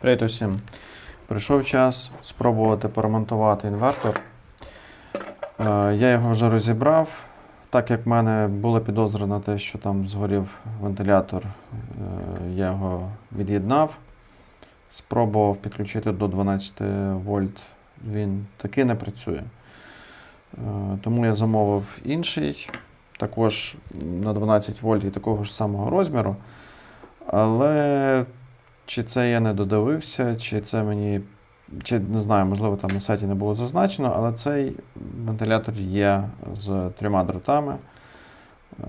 Привіт усім. Прийшов час спробувати поремонтувати інвертор. Е, Я його вже розібрав. Так як в мене була підозра на те, що там згорів вентилятор, е, я його від'єднав. Спробував підключити до 12 вольт. Він таки не працює. Е, Тому я замовив інший, також на 12 вольт і такого ж самого розміру. Але чи це я не додивився, чи це мені. Чи не знаю, можливо, там на сайті не було зазначено, але цей вентилятор є з трьома дротами. Е,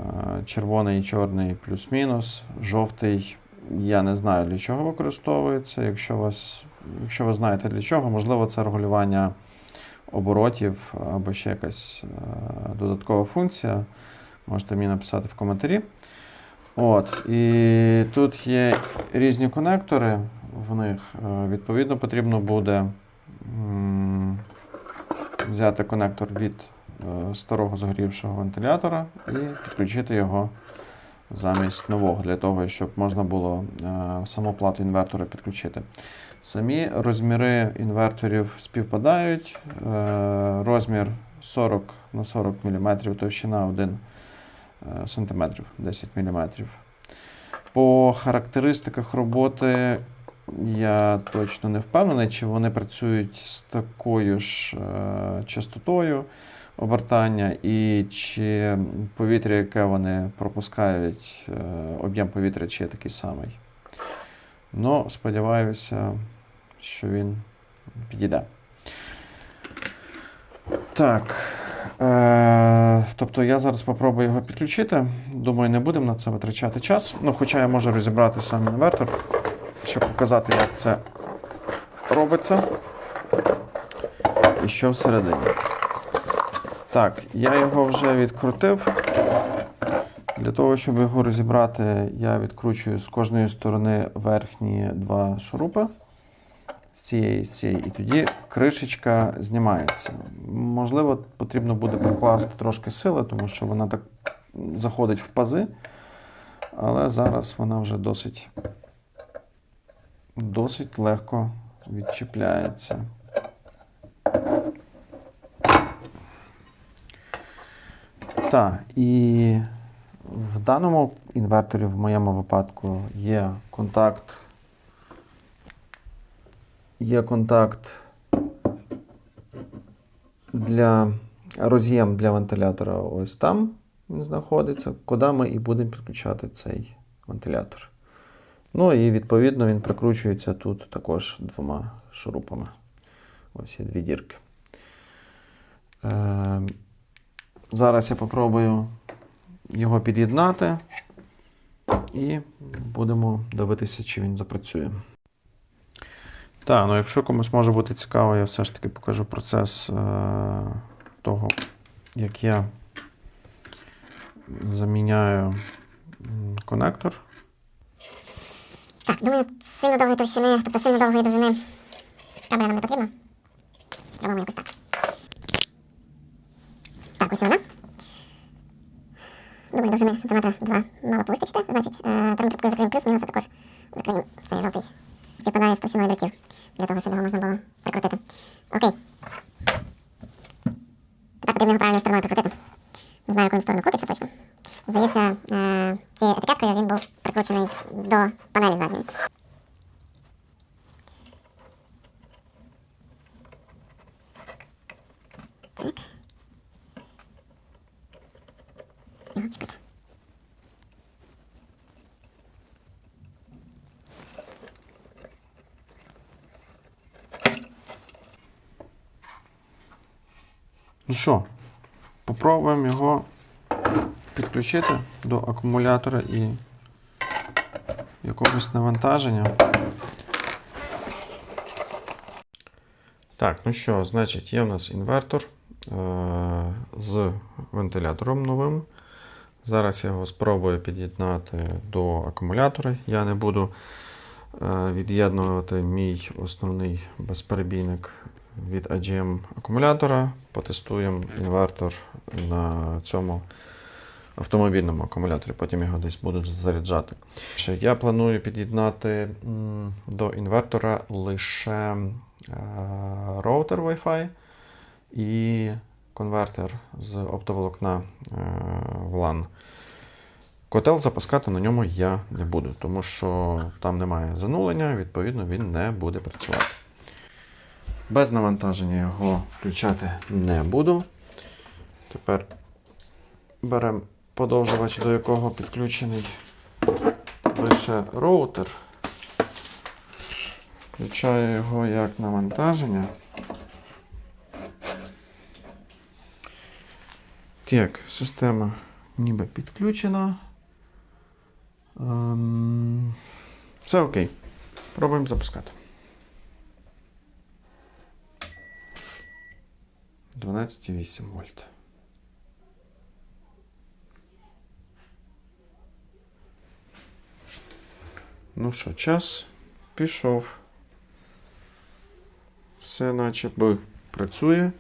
Червоний і чорний плюс-мінус, жовтий. Я не знаю для чого використовується. Якщо, вас, якщо ви знаєте для чого, можливо, це регулювання оборотів або ще якась е, додаткова функція. Можете мені написати в коментарі. От, і тут є різні конектори в них. Е, Відповідно, потрібно буде взяти конектор від е, старого згорівшого вентилятора і підключити його замість нового, для того, щоб можна було е, саму плату інвертора підключити. Самі розміри інверторів співпадають. Розмір 40 на 40 мм, товщина 1 е, см, 10 мм. По характеристиках роботи я точно не впевнений, чи вони працюють з такою ж е, частотою обертання, і чи повітря, яке вони пропускають, е, об'єм повітря, чи є такий самий. Ну, сподіваюся, що він підійде. Так. Е, тобто я зараз спробую його підключити. Думаю, не будемо на це витрачати час. Ну, хоча я можу розібрати сам інвертор, щоб показати, як це робиться. І що всередині. Так, я його вже відкрутив. Для того, щоб його розібрати, я відкручую з кожної сторони верхні два шурупи. З цієї, з цієї. І тоді кришечка знімається. Можливо, потрібно буде покласти трошки сили, тому що вона так заходить в пази. Але зараз вона вже досить, досить легко відчіпляється. Так, і в даному інверторі, в моєму випадку, є контакт. Є контакт для роз'єм для вентилятора ось там він знаходиться, куди ми і будемо підключати цей вентилятор. Ну і відповідно він прикручується тут також двома шурупами. Ось є дві дірки. Е, зараз я попробую його під'єднати і будемо дивитися, чи він запрацює. Так, ну якщо комусь може бути цікаво, я все ж таки покажу процес е, того, як я заміняю конектор. Так, думаю, сильно довгої товщини, тобто сильно довгої довжини кабеля нам не потрібно. Зробимо якось так. Так, ось вона. Думаю, довжини сантиметра 2 мало б вистачити. Значить, е, трому трубкою закриємо плюс-мінус, також закриємо цей жовтий. Співпадає з товщиною дротів, для того, щоб його можна було прикрутити. Окей. Тепер потрібно його правильною стороною прикрутити. Не знаю, якою сторону крутиться точно. Здається, е, цією етикеткою він був прикручений до панелі задньої. Так. Його чіпити. Ну що, попробуємо його підключити до акумулятора і якогось навантаження. Так, ну що, значить, є в нас інвертор е- з вентилятором новим. Зараз я його спробую під'єднати до акумулятора. Я не буду е, від'єднувати мій основний безперебійник від AGM акумулятора. Потестуємо інвертор на цьому автомобільному акумуляторі, потім його десь будуть заряджати. Я планую під'єднати до інвертора лише е, роутер Wi-Fi і конвертер з оптоволокна е, в LAN. Котел запускати на ньому я не буду, тому що там немає занулення, відповідно, він не буде працювати. Без навантаження його включати не буду. Тепер беремо подовжувач, до якого підключений лише роутер. Включаю його як навантаження. Так, система ніби підключена. Ем, все окей. Пробуємо запускати. 12,8 вольт. Ну що, час пішов. Все наче працює.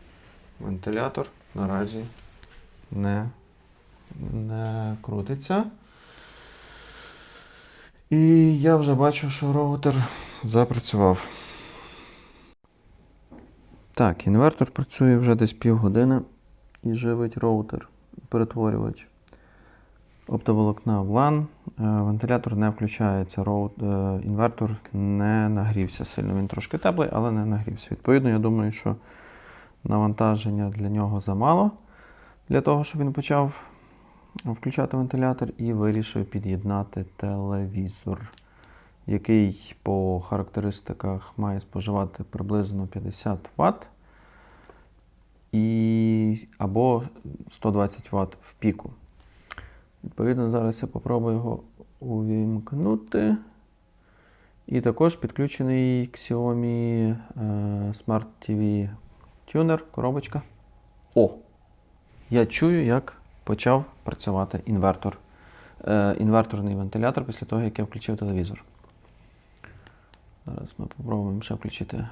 Вентилятор наразі не, не крутиться. І я вже бачу, що роутер запрацював. Так, інвертор працює вже десь півгодини і живить роутер, перетворювач оптоволокна в LAN. Е, Вентилятор не включається, роут, е, інвертор не нагрівся сильно. Він трошки теплий, але не нагрівся. Відповідно, я думаю, що навантаження для нього замало для того, щоб він почав включати вентилятор і вирішив під'єднати телевізор, який по характеристиках має споживати приблизно 50 Вт і, або 120 Вт в піку. Відповідно, зараз я попробую його увімкнути. І також підключений Xiaomi е, Smart TV Tuner, коробочка. О! Я чую, як почав працювати інвертор. Е, інверторний вентилятор після того, як я включив телевізор. Зараз ми спробуємо ще включити.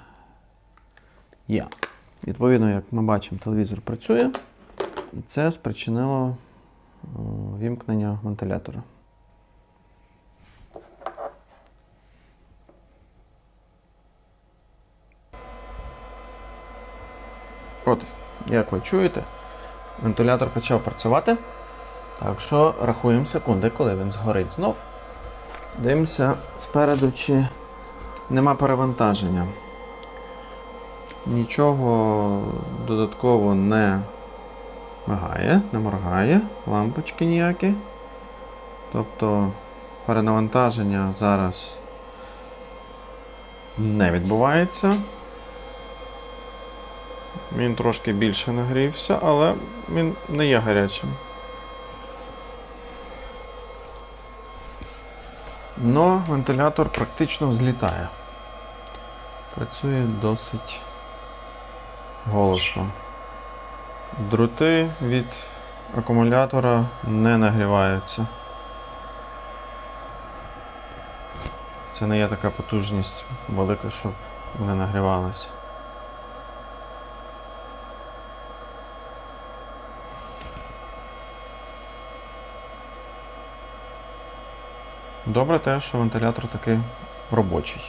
Є. Відповідно, як ми бачимо, телевізор працює, і це спричинило е, вімкнення вентилятора. От, як ви чуєте, вентилятор почав працювати. Так що рахуємо секунди, коли він згорить знов. Дивимося спереду, чи нема перевантаження. Нічого додатково не мигає, не моргає, лампочки ніякі. Тобто перенавантаження зараз не відбувається. Він трошки більше нагрівся, але він не є гарячим. Но вентилятор практично взлітає. Працює досить голосно. Дроти від акумулятора не нагріваються. Це не є така потужність велика, щоб не нагрівалася. Добре те, що вентилятор такий робочий.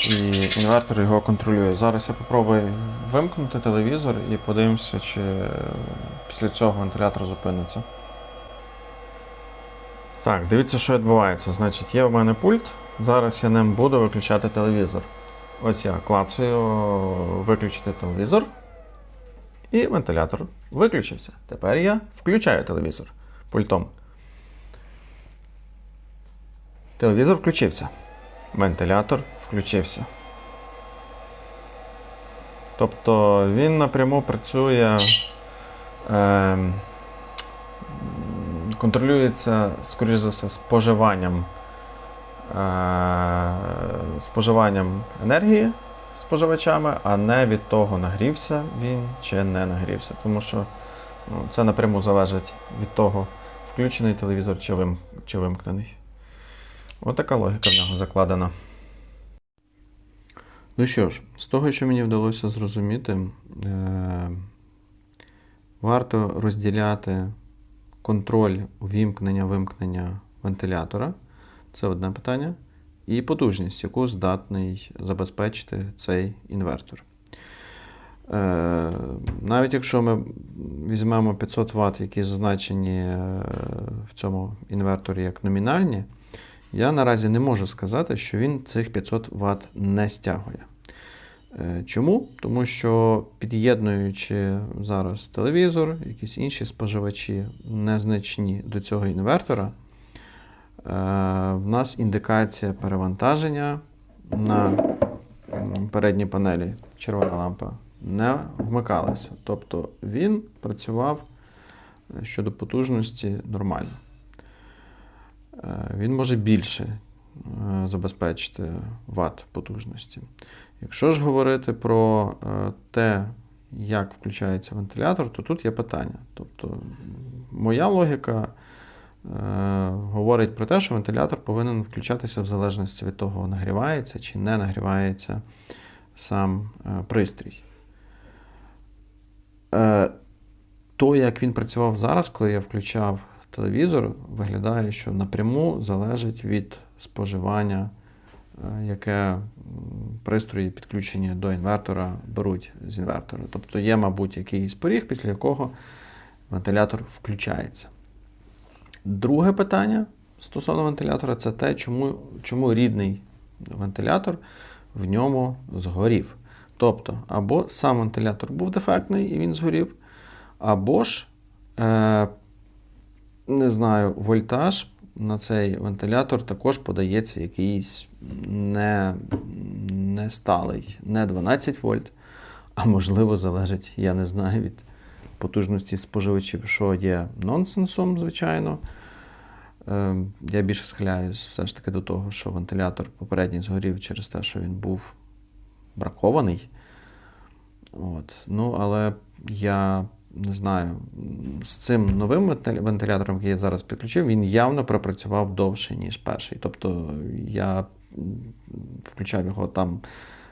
І інвертор його контролює. Зараз я попробую вимкнути телевізор і подивимося, чи після цього вентилятор зупиниться. Так, дивіться, що відбувається. Значить, є в мене пульт. Зараз я ним буду виключати телевізор. Ось я клацаю виключити телевізор. І вентилятор виключився. Тепер я включаю телевізор пультом. Телевізор включився. Вентилятор включився. Тобто він напряму працює, е, контролюється, скоріш за все, споживанням, е, споживанням енергії споживачами, а не від того, нагрівся він чи не нагрівся. Тому що ну, це напряму залежить від того, включений телевізор чи, вим, чи вимкнений. Отака логіка в нього закладена. Ну що ж, з того, що мені вдалося зрозуміти, е- варто розділяти контроль увімкнення-вимкнення вентилятора. Це одне питання. І потужність, яку здатний забезпечити цей інвертор. Е, навіть якщо ми візьмемо 500 Вт, які зазначені е, в цьому інверторі як номінальні, я наразі не можу сказати, що він цих 500 Вт не стягує. Е, Чому? Тому що під'єднуючи зараз телевізор, якісь інші споживачі незначні до цього інвертора, е, в нас індикація перевантаження на передній панелі червона лампа не вмикалася. Тобто він працював е, щодо потужності нормально. Е, Він може більше е, забезпечити ват потужності. Якщо ж говорити про е, те, як включається вентилятор, то тут є питання. Тобто, моя логіка е, говорить про те, що вентилятор повинен включатися в залежності від того, нагрівається чи не нагрівається сам е, пристрій. Е, то, як він працював зараз, коли я включав телевізор, виглядає, що напряму залежить від споживання, е, яке пристрої, підключені до інвертора, беруть з інвертора. Тобто є, мабуть, якийсь поріг, після якого вентилятор включається. Друге питання стосовно вентилятора це те, чому, чому рідний вентилятор в ньому згорів. Тобто, або сам вентилятор був дефектний і він згорів, або ж, е, не знаю, вольтаж на цей вентилятор також подається якийсь не, не сталий, не 12 вольт, а можливо залежить, я не знаю, від потужності споживачів, що є нонсенсом, звичайно. Е, Я більше схиляюсь все ж таки до того, що вентилятор попередній згорів через те, що він був бракований. От. Ну, але я не знаю, з цим новим вентилятором, який я зараз підключив, він явно пропрацював довше, ніж перший. Тобто я включав його там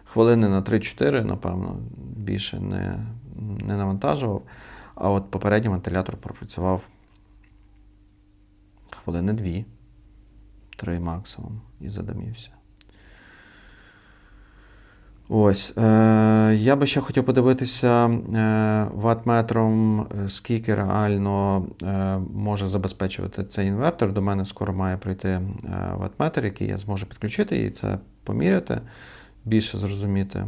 хвилини на 3-4, напевно, більше не, не навантажував. А от попередній вентилятор пропрацював хвилини 2, 3 максимум і задимівся. Ось. Е, я би ще хотів подивитися е, ватметром, е, скільки реально е, може забезпечувати цей інвертор. До мене скоро має прийти е, ватметр, який я зможу підключити і це поміряти, більше зрозуміти.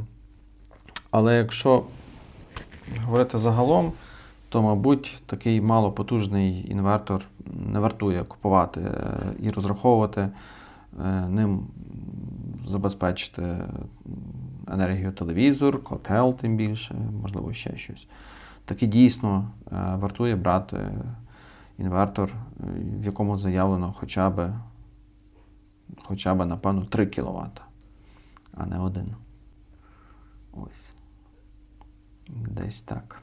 Але якщо говорити загалом, то, мабуть, такий малопотужний інвертор не вартує купувати е, і розраховувати ним забезпечити енергію телевізор, котел, тим більше, можливо, ще щось. Таки дійсно е, вартує брати інвертор, е, в якому заявлено хоча б, хоча б напевно, 3 кВт, а не один. Ось. Десь так.